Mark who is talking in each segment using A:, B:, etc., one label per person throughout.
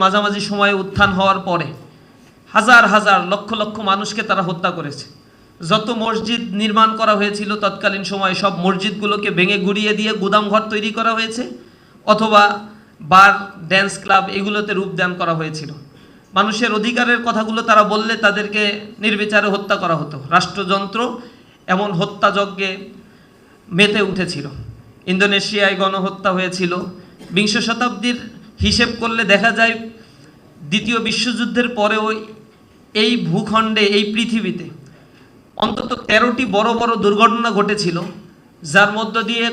A: মাঝামাঝি সময়ে উত্থান হওয়ার পরে হাজার হাজার লক্ষ লক্ষ মানুষকে তারা হত্যা করেছে। যত মসজিদ নির্মাণ করা হয়েছিল তৎকালীন সময়ে সব মসজিদগুলোকে ভেঙে গুড়িয়ে দিয়ে গুদামঘর তৈরি করা হয়েছে অথবা বার ড্যান্স ক্লাব এগুলোতে রূপদান করা হয়েছিল। মানুষের অধিকারের কথাগুলো তারা বললে তাদেরকে নির্বিচারে হত্যা করা হতো। রাষ্ট্রযন্ত্র এমন হত্যাযজ্ঞে মেতে উঠেছিল। ইন্দোনেশিয়ায় গণহত্যা হয়েছিল। বিংশ শতাব্দীর হিসেব করলে দেখা যায় দ্বিতীয় বিশ্বযুদ্ধের পরেও এই ভূখণ্ডে, এই পৃথিবীতে অন্তত তেরোটি বড় বড় দুর্ঘটনা ঘটেছিল, যার মধ্য দিয়ে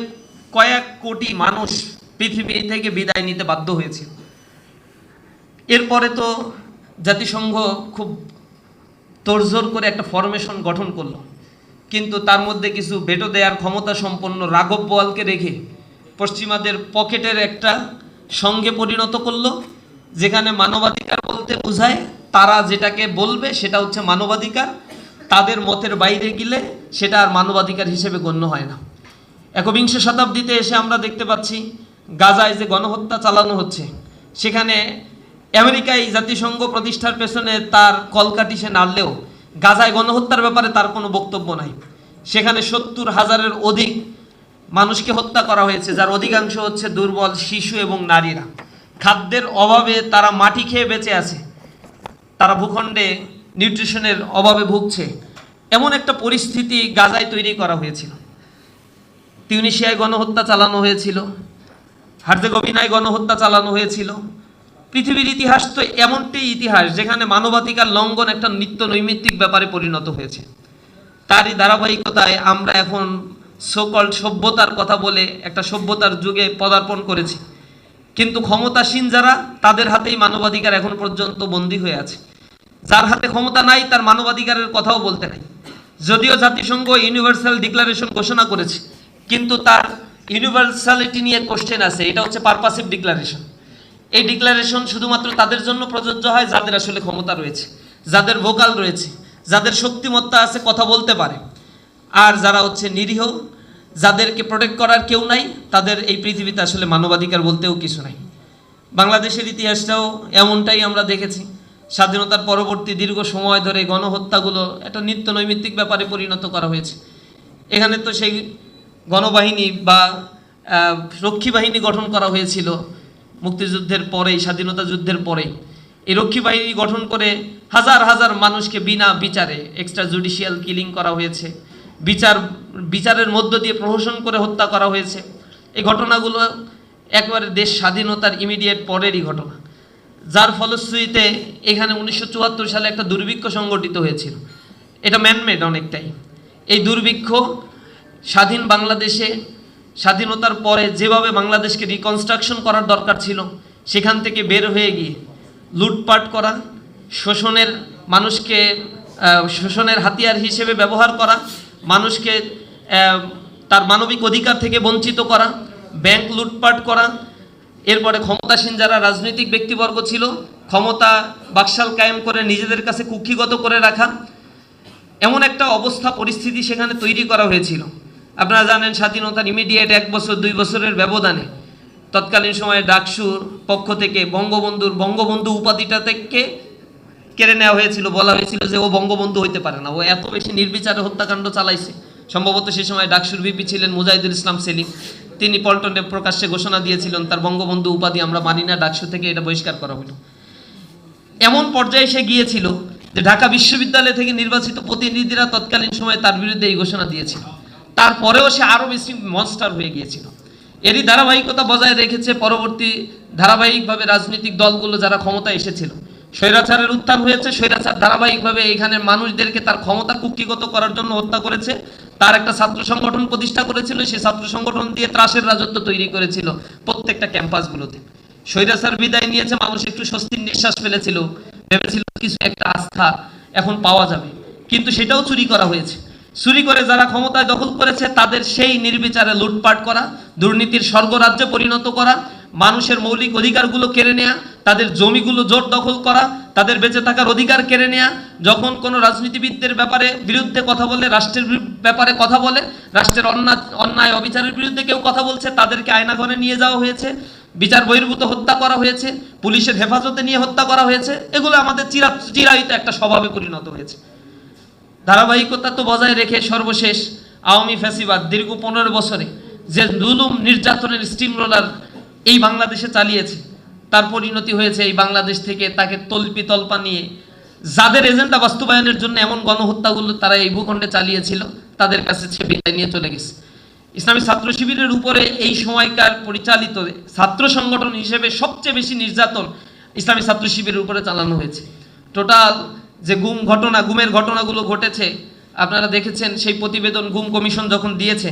A: কয়েক কোটি মানুষ পৃথিবী থেকে বিদায় নিতে বাধ্য হয়েছিল। এরপরে তো জাতিসংঘ খুব তোড়জোড় করে একটা ফরমেশন গঠন করল, কিন্তু তার মধ্যে কিছু ভেটো দেওয়ার ক্ষমতা সম্পন্ন রাঘব বোয়ালকে রেখে পশ্চিমাদের পকেটের একটা সঙ্গে পরিণত করল, যেখানে মানবাধিকার বলতে বোঝায়, তারা যেটাকে বলবে সেটা হচ্ছে মানবাধিকার। তাদের মতের বাইরে গেলে সেটা আর মানবাধিকার হিসেবে গণ্য হয় না। একবিংশ শতাব্দীতে এসে আমরা দেখতে পাচ্ছি, গাজায় যে গণহত্যা চালানো হচ্ছে, সেখানে আমেরিকায় জাতিসংঘ প্রতিষ্ঠার পেছনে তার কলকাটি সে নাড়লেও, গাজায় গণহত্যার ব্যাপারে তার কোনো বক্তব্য নাই। সেখানে সত্তর হাজারের অধিক মানুষকে হত্যা করা হয়েছে, যার অধিকাংশ হচ্ছে দুর্বল শিশু এবং নারীরা। খাদ্যের অভাবে তারা মাটি খেয়ে বেঁচে আছে। তারা ভূখণ্ডে নিউট্রিশনের অভাবে ভুগছে। এমন একটা পরিস্থিতি গাজায় তৈরি করা হয়েছিল। তিউনিশিয়ায় গণহত্যা চালানো হয়েছিল। হার্জেগোভিনায় গণহত্যা চালানো হয়েছিল। পৃথিবীর ইতিহাস তো এমনটি ইতিহাস যেখানে মানবাধিকার লঙ্ঘন একটা নিত্য নৈমিত্তিক ব্যাপারে পরিণত হয়েছে। তারই ধারাবাহিকতায় আমরা এখন সকল সভ্যতার কথা বলে একটা সভ্যতার যুগে পদার্পণ করেছি। কিন্তু ক্ষমতাসীন যারা, তাদের হাতেই মানবাধিকার এখন পর্যন্ত বন্দী হয়ে আছে। যার হাতে ক্ষমতা নাই, তার মানবাধিকারের কথাও বলতে নাই। যদিও জাতিসংঘ ইউনিভার্সাল ডিক্লারেশন ঘোষণা করেছে, কিন্তু তার ইউনিভার্সালিটি নিয়ে কোশ্চেন আছে। এটা হচ্ছে পারপাসিভ ডিক্লারেশন এই ডিক্লারেশন শুধুমাত্র তাদের জন্য প্রযোজ্য হয়, যাদের আসলে ক্ষমতা রয়েছে, যাদের ভোকাল রয়েছে, যাদের শক্তিমত্তা আছে, কথা বলতে পারে। আর যারা হচ্ছে নিরীহ, যাদেরকে প্রোটেক্ট করার কেউ নাই, তাদের এই পৃথিবীতে আসলে মানবাধিকার বলতেও কিছু নাই। বাংলাদেশের ইতিহাসটাও এমনটাই আমরা দেখেছি। স্বাধীনতার পরবর্তী দীর্ঘ সময় ধরে গণহত্যাগুলো একটা নিত্য নৈমিত্তিক ব্যাপারে পরিণত করা হয়েছে। এখানে তো সেই গণবাহিনী বা রক্ষী বাহিনী গঠন করা হয়েছিল মুক্তিযুদ্ধের পরেই, স্বাধীনতা যুদ্ধের পরেই। এই রক্ষী বাহিনী গঠন করে হাজার হাজার মানুষকে বিনা বিচারে এক্সট্রা জুডিশিয়াল কিলিং করা হয়েছে। বিচার, বিচারের মধ্য দিয়ে প্রহসন করে হত্যা করা হয়েছে। এই ঘটনাগুলো একবারে দেশ স্বাধীনতার ইমিডিয়েট পরেরই ঘটনা। যার ফলশ্রুতিতে এখানে উনিশশো চুয়াত্তর সালে একটা দুর্ভিক্ষ সংগঠিত হয়েছিল। এটা ম্যানমেড অনেকটাই। এই দুর্ভিক্ষ স্বাধীন বাংলাদেশে, স্বাধীনতার পরে যেভাবে বাংলাদেশকে রিকনস্ট্রাকশন করার দরকার ছিল, সেখান থেকে বের হয়ে গিয়ে লুটপাট করা, শোষণের মানুষকে শোষণের হাতিয়ার হিসেবে ব্যবহার করা মানুষকে তার মানবিক অধিকার থেকে বঞ্চিত করা, ব্যাংক লুটপাট করা, এরপরে ক্ষমতাসীন যারা রাজনৈতিক ব্যক্তিবর্গ ছিল, ক্ষমতা বাকশাল কায়েম করে নিজেদের কাছে কুক্ষিগত করে রাখা, এমন একটা অবস্থা পরিস্থিতি সেখানে তৈরি করা হয়েছিল। আপনারা জানেন স্বাধীনতার ইমিডিয়েট এক বছর, দুই বছরের ব্যবধানে, তৎকালীন সময়ে ডাকসুর পক্ষ থেকে বঙ্গবন্ধুর বঙ্গবন্ধু উপাধিটা থেকে কেড়ে নেওয়া হয়েছিল, বলা হয়েছিল যে ও বঙ্গবন্ধু হইতে পারে না। ও এত বেশি নির্বিচারে হত্যাকাণ্ড চালাইছে। সম্ভবত সে সময় ডাকসুর বিপি ছিলেন মুজাহিদুল ইসলাম সেলিম। তিনি পল্টনে প্রকাশ্যে ঘোষণা দিয়েছিলেন, তার বঙ্গবন্ধু উপাধি আমরা মানি না, ডাকসু থেকে এটা বহিষ্কার করা হলো এমন পর্যায়ে সে গিয়েছিল যে ঢাকা বিশ্ববিদ্যালয় থেকে নির্বাচিত প্রতিনিধিরা তৎকালীন সময়ে তার বিরুদ্ধে এই ঘোষণা দিয়েছিল। তারপরেও সে আরও বেশি মনস্টার হয়ে গিয়েছিল। এরই ধারাবাহিকতা বজায় রেখেছে পরবর্তী ধারাবাহিকভাবে রাজনৈতিক দলগুলো যারা ক্ষমতায় এসেছিল। স্বৈরাচারের উত্থান হয়েছে, স্বৈরাচার ধারাবাহিকভাবে এখানে মানুষদেরকে তার ক্ষমতা কুক্ষিগত করার জন্য হত্যা করেছে। তার একটা ছাত্র সংগঠন প্রতিষ্ঠা করেছিল, সেই ছাত্র সংগঠন দিয়ে ত্রাসের রাজত্ব তৈরি করেছিল প্রত্যেকটা ক্যাম্পাসগুলোতে। স্বৈরাচার বিদায় নিয়েছে, মানুষ একটু স্বস্তির নিঃশ্বাস ফেলেছিল, ভেবেছিল কিছু একটা আস্থা এখন পাওয়া যাবে। কিন্তু সেটাও চুরি করা হয়েছে। চুরি করে যারা ক্ষমতায় দখল করেছে, তাদের সেই নির্বিচারে লুটপাট করা, দুর্নীতির স্বর্গরাজ্যে পরিণত করা, মানুষের মৌলিক অধিকারগুলো কেড়ে নেয়া তাদের জমিগুলো জোর দখল করা, তাদের বেঁচে থাকার অধিকার কেড়ে নেয়া, যখন কোনো রাজনীতিবিদদের ব্যাপারে বিরুদ্ধে কথা বলে, রাষ্ট্রের ব্যাপারে কথা বলে, রাষ্ট্রের অন্যায় অন্যায় অবিচারের বিরুদ্ধে কেউ কথা বলছে, তাদেরকে আয়নাঘরে নিয়ে যাওয়া হয়েছে, বিচার বহির্ভূত হত্যা করা হয়েছে, পুলিশের হেফাজতে নিয়ে হত্যা করা হয়েছে, এগুলো আমাদের চিরা, চিরায়িত একটা স্বভাবে পরিণত হয়েছে। ধারাবাহিকতা তো বজায় রেখে সর্বশেষ আওয়ামী ফ্যাসিবাদ দীর্ঘ পনেরো বছরে যে জুলুম নির্যাতনের স্টিম রোলার এই বাংলাদেশে চালিয়েছে। তার পরিণতি হয়েছে এই বাংলাদেশ থেকে তাকে তল্পি তল্পা নিয়ে। যাদের এজেন্ডা বাস্তবায়নের জন্য এমন গণহত্যাগুলো তারা এই ভূখণ্ডে চালিয়েছিল, তাদের কাছে সে বিদায় নিয়ে চলে গেছে। ইসলামী ছাত্র শিবিরের উপরে এই সময়কার পরিচালিত ছাত্র সংগঠন হিসেবে সবচেয়ে বেশি নির্যাতন ইসলামী ছাত্র শিবিরের উপরে চালানো হয়েছে। টোটাল যে গুম ঘটনা, গুমের ঘটনাগুলো ঘটেছে, আপনারা দেখেছেন সেই প্রতিবেদন গুম কমিশন যখন দিয়েছে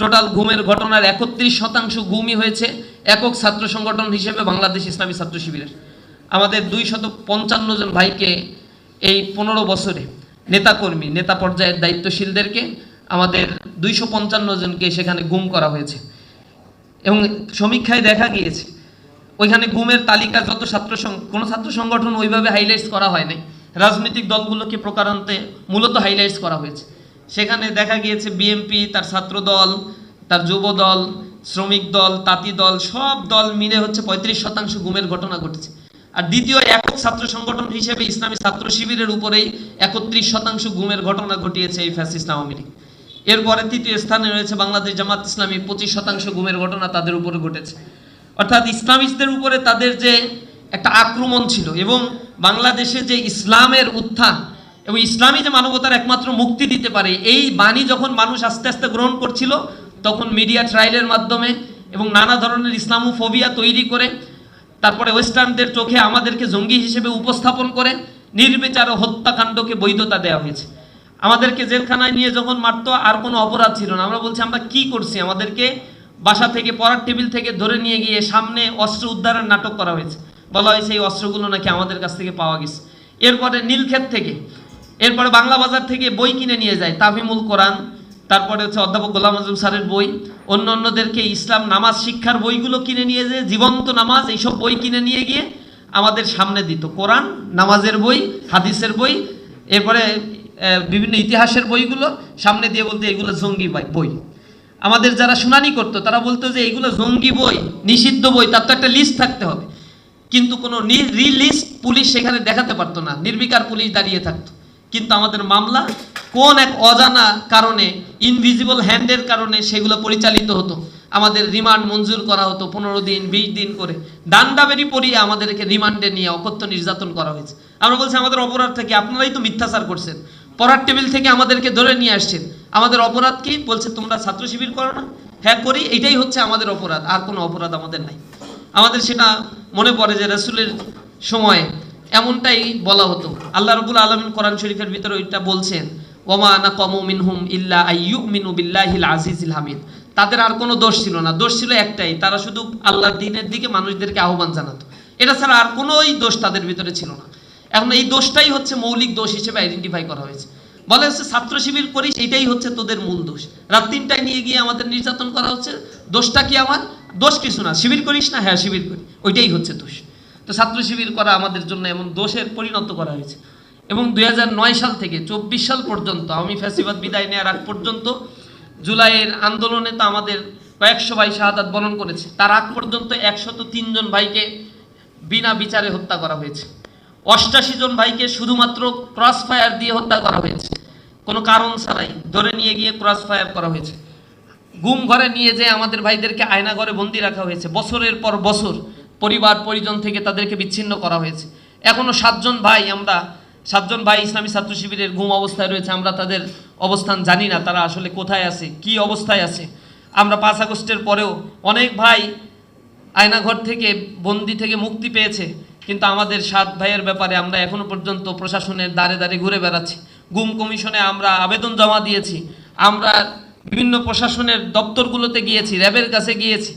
A: টোটাল গুমের ঘটনার একত্রিশ শতাংশ গুমই হয়েছে। একক ছাত্র সংগঠন হিসেবে বাংলাদেশ ইসলামী ছাত্র শিবিরের। আমাদের দুই শত পঞ্চান্ন জন ভাইকে এই পনেরো বছরে নেতাকর্মী, নেতা পর্যায়ের দায়িত্বশীলদেরকে আমাদের দুইশো পঞ্চান্ন জনকে সেখানে গুম করা হয়েছে। এবং সমীক্ষায় দেখা গিয়েছে, ওইখানে গুমের তালিকা যত ছাত্র কোনো ছাত্র সংগঠন ওইভাবে হাইলাইটস করা হয় নাই। রাজনৈতিক দলগুলোকে প্রকারান্তে মূলত হাইলাইটস করা হয়েছে। সেখানে দেখা গিয়েছে বিএমপি তার ছাত্র দল তার যুব দল শ্রমিক দল, তাঁতি দল, সব দল মিলে হচ্ছে পঁয়ত্রিশ শতাংশ গুমের ঘটনা ঘটেছে। আর দ্বিতীয় একক ছাত্র সংগঠন হিসেবে ইসলামী ছাত্র শিবিরের উপরেই একত্রিশ শতাংশ গুমের ঘটনা ঘটিয়েছে এই ফ্যাসিস্ট আওয়ামী লীগ। এরপরে তৃতীয় স্থানে রয়েছে বাংলাদেশ জামাত ইসলামী, পঁচিশ শতাংশ গুমের ঘটনা তাদের উপরে ঘটেছে। অর্থাৎ ইসলামিস্টদের উপরে তাদের যে একটা আক্রমণ ছিল এবং বাংলাদেশে যে ইসলামের উত্থান এবং ইসলামী যে মানবতার একমাত্র মুক্তি দিতে পারে, এই বাণী যখন মানুষ আস্তে আস্তে গ্রহণ করছিল তখন মিডিয়া ট্রায়ালের মাধ্যমে এবং নানা ধরনের ইসলামোফোবিয়া তৈরি করে, তারপরে ওয়েস্টার্নদের চোখে আমাদেরকে জঙ্গি হিসেবে উপস্থাপন করে, নির্বিচার হত্যাকাণ্ডকে বৈধতা দেওয়া হয়েছে। আমাদেরকে জেলখানায় নিয়ে যখন মারতো, আর কোনো অপরাধ ছিল না। আমরা বলছি, আমরা কি করছি? আমাদেরকে বাসা থেকে, পড়ার টেবিল থেকে ধরে নিয়ে গিয়ে সামনে অস্ত্র উদ্ধারের নাটক করা হয়েছে। বলা হয়েছে, এই অস্ত্রগুলো নাকি আমাদের কাছ থেকে পাওয়া গেছে। এরপরে নীলক্ষেত থেকে, এরপরে বাংলা বাজার থেকে বই কিনে নিয়ে যায় তামিমুল কোরআন। তারপরে হচ্ছে অধ্যাপক গোলাম আজম স্যারের বই। অন্য অন্যদেরকে ইসলাম নামাজ শিক্ষার বইগুলো কিনে নিয়ে যে জীবন্ত নামাজ, এইসব বই কিনে নিয়ে গিয়ে আমাদের সামনে দিত। কোরআন, নামাজের বই, হাদিসের বই, এরপরে বিভিন্ন ইতিহাসের বইগুলো সামনে দিয়ে বলতে এগুলো জঙ্গি বই- আমাদের যারা শুনানি করতো, তারা বলতো যে এগুলো জঙ্গি বই, নিষিদ্ধ বই, তার তো একটা লিস্ট থাকতে হবে। কিন্তু কোনো রিলিস্ট পুলিশ সেখানে দেখাতে পারতো না। নির্বিকার পুলিশ দাঁড়িয়ে থাকতো। কিন্তু আমাদের মামলা কোন এক অজানা কারণে ইনভিজিবল হ্যান্ডের কারণে সেগুলো পরিচালিত হতো। আমাদের রিমান্ড মঞ্জুর করা হতো পনেরো দিন, বিশ দিন করে। ডান্ডাবেরি পরিয়ে আমাদেরকে রিমান্ডে নিয়ে অকথ্য নির্যাতন করা হয়েছে। আমরা বলছি, আমাদের অপরাধ থেকে আপনারাই তো মিথ্যাচার করছেন। পড়ার টেবিল থেকে আমাদেরকে ধরে নিয়ে আসছেন। আমাদের অপরাধ কি? বলছে, তোমরা ছাত্র শিবির করো না। হ্যাঁ করি। এটাই হচ্ছে আমাদের অপরাধ। আর কোনো অপরাধ আমাদের নাই। আমাদের সেটা মনে পড়ে যে রাসূলের সময় এমনটাই বলা হতো। আল্লাহ রবুল আলমিন কোরআন শরীফের ভিতরে ওইটা বলছেন ওমা আনা কমু মিনহুম ইল্লা আইয়ু বিল্লাহিল আজিজিল হামিদ। তাদের আর কোনো দোষ ছিল না। দোষ ছিল একটাই, তারা শুধু আল্লাহর দিনের দিকে মানুষদেরকে আহ্বান জানাতো। এটা ছাড়া আর কোনোই দোষ তাদের ভিতরে ছিল না। এখন এই দোষটাই হচ্ছে মৌলিক দোষ হিসেবে আইডেন্টিফাই করা হয়েছে। বলা হচ্ছে ছাত্র শিবির করিস এটাই হচ্ছে তোদের মূল দোষ। রাত তিনটায় নিয়ে গিয়ে আমাদের নির্যাতন করা হচ্ছে। দোষটা কি আমার? দোষ কিছু না। শিবির করিস না? হ্যাঁ শিবির করি। ওইটাই হচ্ছে দোষ। তো ছাত্র শিবির করা আমাদের জন্য এমন দোষের পরিণত করা হয়েছে। এবং দুই হাজার নয় সাল থেকে চব্বিশ সাল পর্যন্ত, আমি ফ্যাসিবাদ বিদায় নেওয়ার আগ পর্যন্ত, জুলাইয়ের আন্দোলনে তো আমাদের কয়েকশো ভাই শাহাদাত বরণ করেছে। তার আগ পর্যন্ত একশত তিনজন ভাইকে বিনা বিচারে হত্যা করা হয়েছে। অষ্টাশি জন ভাইকে শুধুমাত্র ক্রস ফায়ার দিয়ে হত্যা করা হয়েছে। কোনো কারণ ছাড়াই ধরে নিয়ে গিয়ে ক্রস ফায়ার করা হয়েছে। গুম ঘরে নিয়ে যেয়ে আমাদের ভাইদেরকে আয়না ঘরে বন্দি রাখা হয়েছে। বছরের পর বছর পরিবার পরিজন থেকে তাদেরকে বিচ্ছিন্ন করা হয়েছে। এখনও সাতজন ভাই আমরা সাতজন ভাই ইসলামী ছাত্র শিবিরের গুম অবস্থায় রয়েছে, আমরা তাদের অবস্থান জানি না, তারা আসলে কোথায় আছে, কি অবস্থায় আছে। আমরা পাঁচ আগস্টের পরেও অনেক ভাই আয়নাঘর থেকে বন্দি থেকে মুক্তি পেয়েছে, কিন্তু আমাদের সাত ভাইয়ের ব্যাপারে আমরা এখনও পর্যন্ত প্রশাসনের দ্বারে দ্বারে ঘুরে বেড়াচ্ছি। গুম কমিশনে আমরা আবেদন জমা দিয়েছি, আমরা বিভিন্ন প্রশাসনের দপ্তরগুলোতে গিয়েছি, র্যাবের কাছে গিয়েছি,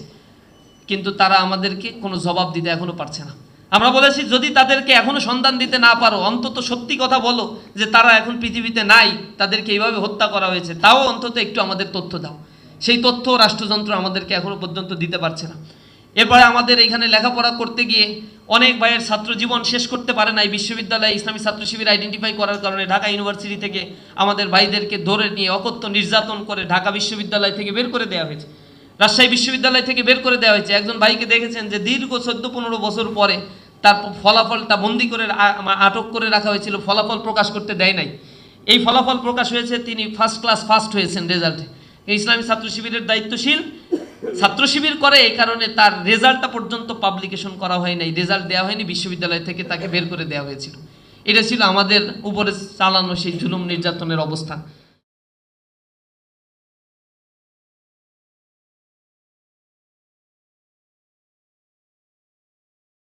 A: কিন্তু তারা আমাদেরকে কোনো জবাব দিতে এখনও পারছে না। আমরা বলেছি, যদি তাদেরকে এখনও সন্ধান দিতে না পারো, অন্তত সত্যি কথা বলো যে তারা এখন পৃথিবীতে নাই, তাদেরকে এইভাবে হত্যা করা হয়েছে, তাও অন্তত একটু আমাদের তথ্য দাও। সেই তথ্য রাষ্ট্রযন্ত্র আমাদেরকে এখনও পর্যন্ত দিতে পারছে না। এরপরে আমাদের এখানে লেখাপড়া করতে গিয়ে অনেক ভাইয়ের ছাত্র জীবন শেষ করতে পারে নাই, বিশ্ববিদ্যালয়ে ইসলামী ছাত্র শিবির আইডেন্টিফাই করার কারণে ঢাকা ইউনিভার্সিটি থেকে আমাদের ভাইদেরকে ধরে নিয়ে অকথ্য নির্যাতন করে ঢাকা বিশ্ববিদ্যালয় থেকে বের করে দেওয়া হয়েছে। রাজশাহী বিশ্ববিদ্যালয় থেকে বের করে দেওয়া হয়েছে। একজন ভাইকে দেখেছেন যে দীর্ঘ চোদ্দ পনেরো বছর পরে তার ফলাফলটা বন্দি করে আটক করে রাখা হয়েছিল, ফলাফল প্রকাশ করতে দেয় নাই। এই ফলাফল প্রকাশ হয়েছে, তিনি ফার্স্ট ক্লাস ফার্স্ট হয়েছেন রেজাল্টে ইসলামী ছাত্র শিবিরের দায়িত্বশীল। ছাত্র শিবির করে এই কারণে তার রেজাল্টটা পর্যন্ত পাবলিকেশন করা হয় নাই। রেজাল্ট দেওয়া হয়নি, বিশ্ববিদ্যালয় থেকে তাকে বের করে দেওয়া হয়েছিল। এটা ছিল আমাদের উপরে চালানো সেই জুলুম নির্যাতনের অবস্থা।